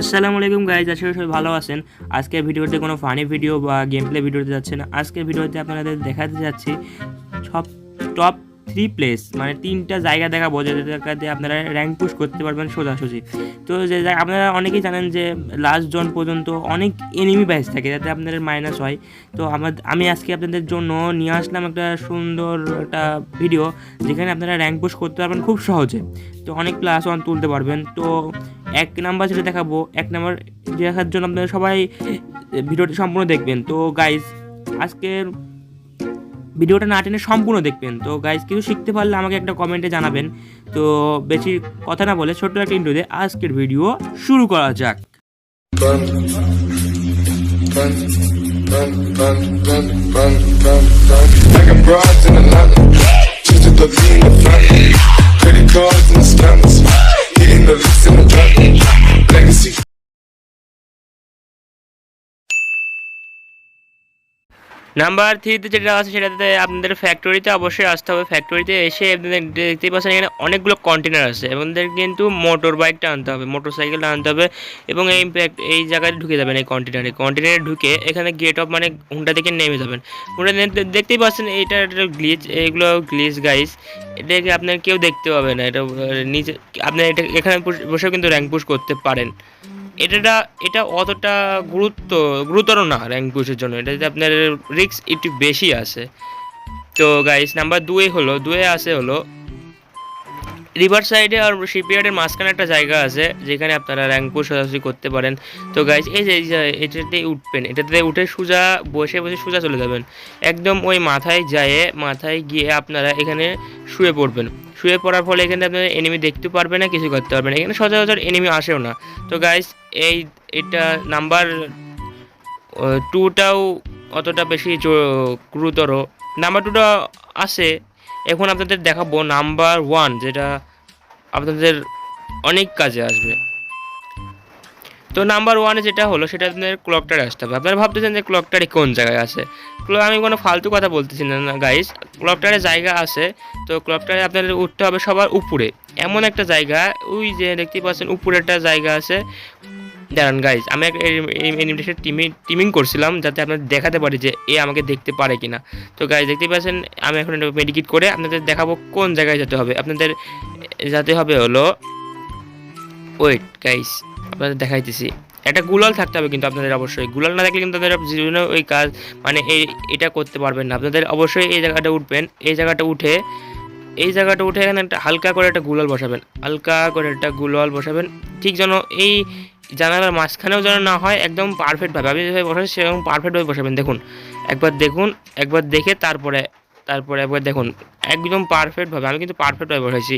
আসসালামু আলাইকুম গাইজ আশা সবাই ভালো আছেন। আজকের ভিডিওতে কোনো ফানি ভিডিও বা গেম প্লে ভিডিওতে যাচ্ছে না। আজকের ভিডিওতে আপনাদের দেখাতে যাচ্ছি সব টপ থ্রি প্লেস মানে তিনটা জায়গা দেখাবো যে জায়গাতে আপনারা র্যাঙ্ক পুশ করতে পারবেন সোজাসুজি। তো যে আপনারা অনেকেই জানেন যে লাস্ট জন পর্যন্ত অনেক এনিমি ব্যাচ থাকে, যাতে আপনাদের মাইনাস হয়। তো আমার আমি আজকে আপনাদের জন্য নিয়ে আসলাম একটা সুন্দর একটা ভিডিও যেখানে আপনারা র্যাঙ্ক পুশ করতে পারবেন খুব সহজে। তো অনেক প্লাস ওয়ান তুলতে পারবেন। তো এক নাম্বার যেটা দেখাবো, এক নাম্বার দেখার জন্য আপনারা সবাই ভিডিওটি সম্পূর্ণ দেখবেন। তো গাইজ আজকের ভিডিওটা না টেনে সম্পূর্ণ দেখবেন। তো গাইজ কিছু শিখতে পারলে আমাকে একটা কমেন্টে জানাবেন। তো বেশি কথা না বলে ছোট্ট একটা ইন্ট্রো দিয়ে আজকের ভিডিও শুরু করা যাক। Like a নাম্বার থ্রিতে যেটা আছে সেটাতে আপনাদের ফ্যাক্টরিতে অবশ্যই আসতে হবে। ফ্যাক্টরিতে এসে আপনাদের দেখতেই পাচ্ছেন এখানে অনেকগুলো কন্টেনার আছে। আপনাদের কিন্তু মোটর বাইকটা আনতে হবে মোটর সাইকেলটা আনতে হবে এবং এই এই জায়গায় ঢুকে যাবেন এই কন্টেনারে কন্টেনারে ঢুকে এখানে গেট অফ মানে হুন্ডা থেকে নেমে যাবেন। হুন্ডা দেখতেই পাচ্ছেন এইটা গ্লিচ এইগুলো গ্লিচ গাইস এটাকে আপনার কেউ দেখতে পাবে না। এটা আহ, নিচে আপনি এটা এখানে বসে- বসেও কিন্তু র্যাঙ্ক পুশ করতে পারেন। এটা এটা অতটা গুরুত্ব, গুরুতর না র্যাঙ্ক পুশের জন্য। এটাতে আপনার রিস্ক একটু বেশি আছে। তো গাইস নাম্বার দুয়ে হলো দুয়ে আছে হলো রিভার সাইডে আর শিপইয়ার্ডের মাঝখানে একটা জায়গা আছে, যেখানে আপনারা র্যাঙ্ক পুশ সরাসরি করতে পারেন। তো গাইস এই যে এটাতে উঠবেন, এটাতে উঠে সোজা, বসে বসে সোজা চলে যাবেন। একদম ওই মাথায় যায় মাথায় গিয়ে আপনারা এখানে শুয়ে পড়বেন। শুয়ে পড়ার ফলে এখানে আপনারা এনিমি দেখতে পারবে না, কিছু করতে পারবে না। এখানে সচরাচর এনিমি আসেও না। তো গাইস এই এটা নাম্বার টুটাও অতটা বেশি গুরুতর। নাম্বার টুটা আসে এখন আপনাদের দেখাবো নাম্বার ওয়ান যেটা আপনাদের অনেক কাজে আসবে। তো নাম্বার ওয়ানে যেটা হলো, সেটা আপনাদের ক্লকটারে আসতে হবে। আপনারা ভাবতেছেন যে ক্লকটারে কোন জায়গায় আছে? আমি কোনো ফালতু কথা বলতেছি না না গাইস ক্লকটারে জায়গা আছে, তো ক্লকটারে আপনাদের উঠতে হবে সবার উপরে। এমন একটা জায়গা, ওই যে দেখতে পাচ্ছেন উপরে একটা জায়গা আছে। দাঁড়ান গাইজ আমি একটা এনিমেশন টিমিং টিমিং করছিলাম যাতে আপনাদের দেখাতে পারি যে এ আমাকে দেখতে পারে কিনা। তো গাইজ দেখতেই পাচ্ছেন, আমি এখন একটা মেডিকেট করে আপনাদের দেখাবো কোন জায়গায় যেতে হবে। আপনাদের যেতে হবে হলো ওয়েট গাইস আপনাদের দেখাইতেছি। একটা গুলাল থাকতে হবে কিন্তু আপনাদের অবশ্যই। গুলাল না থাকলে কিন্তু আপনারা জীবনে ওই কাজ মানে এই, এটা করতে পারবেন না। আপনাদের অবশ্যই এই জায়গাটা উঠবেন, এই জায়গাটা উঠে, এই জায়গাটা উঠে এখানে একটা হালকা করে একটা গুলাল বসাবেন। হালকা করে একটা গুলাল বসাবেন। ঠিক যেন এই জানালার মাঝখানেও যেন না হয়, একদম পারফেক্টভাবে আপনি যেভাবে বসাবেন, সেরকম পারফেক্টভাবে বসাবেন। দেখুন, একবার দেখুন, একবার দেখে তারপরে তারপরে একবার দেখুন। একদম পারফেক্টভাবে আমি কিন্তু পারফেক্টভাবে বসাইছি।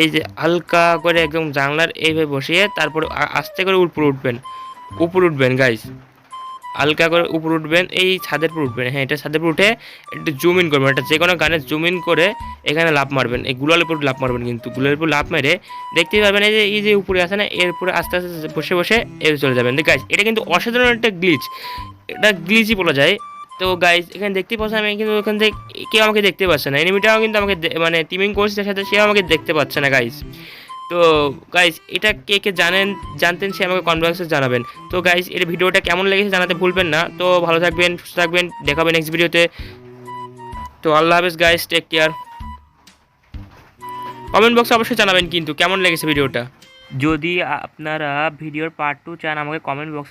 এই যে হালকা করে একদম জানলার এইভাবে বসিয়ে তারপরে আস্তে করে উপরে উঠবেন। উপরে উঠবেন গাইস হালকা করে উপরে উঠবেন, এই ছাদের উপর উঠবেন। হ্যাঁ এটা ছাদের উপর উঠে একটু জুম ইন করবেন। এটা যে কোনো গানে জুম ইন করে এখানে লাভ মারবেন। এই গুলালের উপর লাভ মারবেন কিন্তু। গুলালের উপর লাভ মেরে দেখতেই পারবেন এই যে এই যে উপরে আছে না এর উপরে আস্তে আস্তে বসে বসে এ চলে যাবেন। গাইস এটা কিন্তু অসাধারণ একটা গ্লিচ এটা গ্লিচই বলা যায়। তো গাইজ এখানে দেখতে পাচ্ছেন আমি কিন্তু ওখান থেকে কেউ আমাকে দেখতে পাচ্ছে না। এনিমিটাও কিন্তু আমাকে মানে টিমিং করছে, তার সাথে সেও আমাকে দেখতে পাচ্ছে না গাইজ তো গাইজ এটা কে কে জানেন, জানতেন সে আমাকে কনভার্সে জানাবেন। তো গাইজ এর ভিডিওটা কেমন লেগেছে জানাতে ভুলবেন না। তো ভালো থাকবেন, সুস্থ থাকবেন দেখাবেন নেক্সট ভিডিওতে তো আল্লাহ হাফেজ গাইজ টেক কেয়ার কমেন্ট বক্সে অবশ্যই জানাবেন কিন্তু কেমন লেগেছে ভিডিওটা। যদি আপনারা ভিডিওর পার্ট টু চান, আমাকে কমেন্ট বক্সে